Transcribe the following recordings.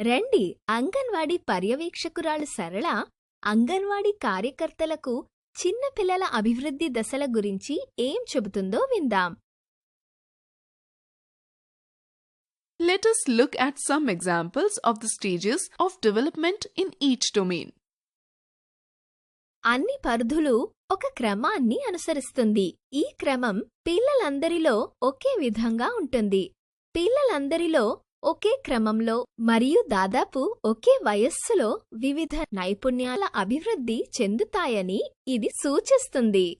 రండి అంగన్వాడీ పర్యవేక్షకురాలు సరళ అంగన్వాడీ కార్యకర్తలకు చిన్న పిల్లల అభివృద్ధి దశల గురించి ఏం చెబుతుందో విందాం. Let us look at some examples of the stages of development in each domain. అన్ని పరిధులు ఒక క్రమాన్ని అనుసరిస్తుంది. ఈ క్రమం పిల్లలందరిలో ఒకే విధంగా ఉంటుంది. పిల్లలందరిలో ఒకే క్రమంలో మరియు దాదాపు ఒకే వయస్సులో వివిధ నైపుణ్యాల అభివృద్ధి చెందుతాయని ఇది సూచిస్తుంది.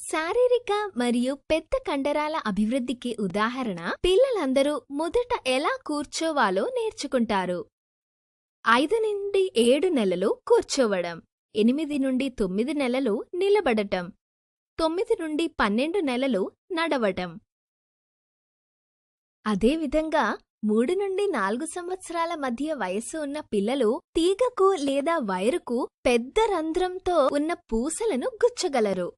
శారీరక మరియు పెద్ద కండరాల అభివృద్ధికి ఉదాహరణ పిల్లలందరూ మొదట ఎలా కూర్చోవాలో నేర్చుకుంటారు. ఐదు నుండి ఏడు నెలలు కూర్చోవడం ఎనిమిది నుండి తొమ్మిది నెలలు నిలబడటం తొమ్మిది నుండి పన్నెండు నెలలు నడవటం. అదేవిధంగా మూడు నుండి నాలుగు సంవత్సరాల మధ్య వయస్సు ఉన్న పిల్లలు తీగకు లేదా వైరుకు పెద్ద రంధ్రంతో ఉన్న పూసలను గుచ్చగలరు.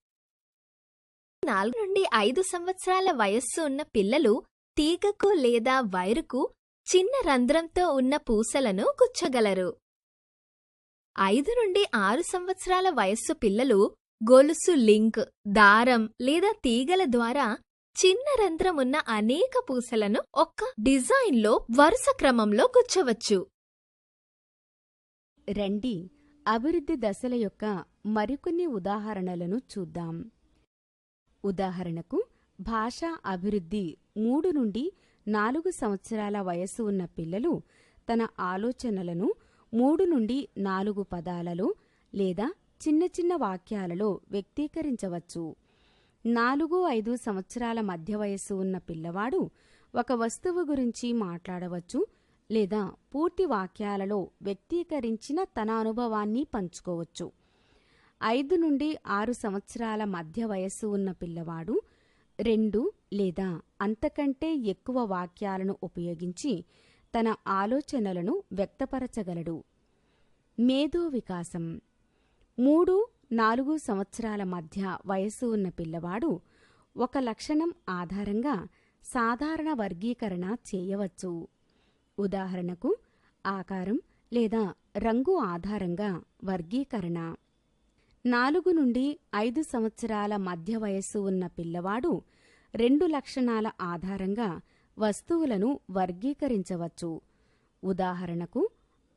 నాలుగు నుండి ఐదు సంవత్సరాల వయస్సు ఉన్న పిల్లలు తీగకు లేదా వైరుకు చిన్న రంధ్రంతో ఉన్న పూసలను గుచ్చగలరు. ఐదు నుండి ఆరు సంవత్సరాల వయస్సు పిల్లలు గొలుసు లింక్ దారం లేదా తీగల ద్వారా చిన్న రంధ్రం ఉన్న అనేక పూసలను ఒక్క డిజైన్లో వరుస క్రమంలో గుచ్చవచ్చు. రండి అభివృద్ధి దశల యొక్క మరికొన్ని ఉదాహరణలను చూద్దాం. ఉదాహరణకు భాషా అభివృద్ధి మూడు నుండి నాలుగు సంవత్సరాల వయస్సు ఉన్న పిల్లలు తన ఆలోచనలను మూడు నుండి నాలుగు పదాలలో లేదా చిన్న చిన్న వాక్యాలలో వ్యక్తీకరించవచ్చు. నాలుగు ఐదు సంవత్సరాల మధ్య వయస్సు ఉన్న పిల్లవాడు ఒక వస్తువు గురించి మాట్లాడవచ్చు లేదా పూర్తి వాక్యాలలో వ్యక్తీకరించిన తన అనుభవాన్ని పంచుకోవచ్చు. ఐదు నుండి ఆరు సంవత్సరాల మధ్య వయస్సు ఉన్న పిల్లవాడు రెండు లేదా అంతకంటే ఎక్కువ వాక్యాలను ఉపయోగించి తన ఆలోచనలను వ్యక్తపరచగలడు. మేధో వికాసం. మూడు నాలుగు సంవత్సరాల మధ్య వయస్సు ఉన్న పిల్లవాడు ఒక లక్షణం ఆధారంగా సాధారణ వర్గీకరణ చేయవచ్చు. ఉదాహరణకు ఆకారం లేదా రంగు ఆధారంగా వర్గీకరణ. నాలుగు నుండి ఐదు సంవత్సరాల మధ్య వయస్సు ఉన్న పిల్లవాడు రెండు లక్షణాల ఆధారంగా వస్తువులను వర్గీకరించవచ్చు. ఉదాహరణకు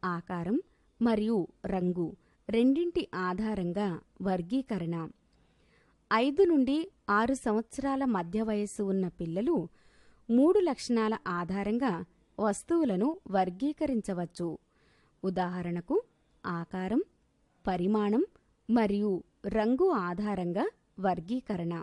ఆకారం మరియు రంగు. రెండింటి ఆధారంగా వర్గీకరణ. ఐదు నుండి ఆరు సంవత్సరాల మధ్య వయస్సు ఉన్న పిల్లలు మూడు లక్షణాల ఆధారంగా వస్తువులను వర్గీకరించవచ్చు. ఉదాహరణకు ఆకారం పరిమాణం మరియు రంగు ఆధారంగా వర్గీకరణ.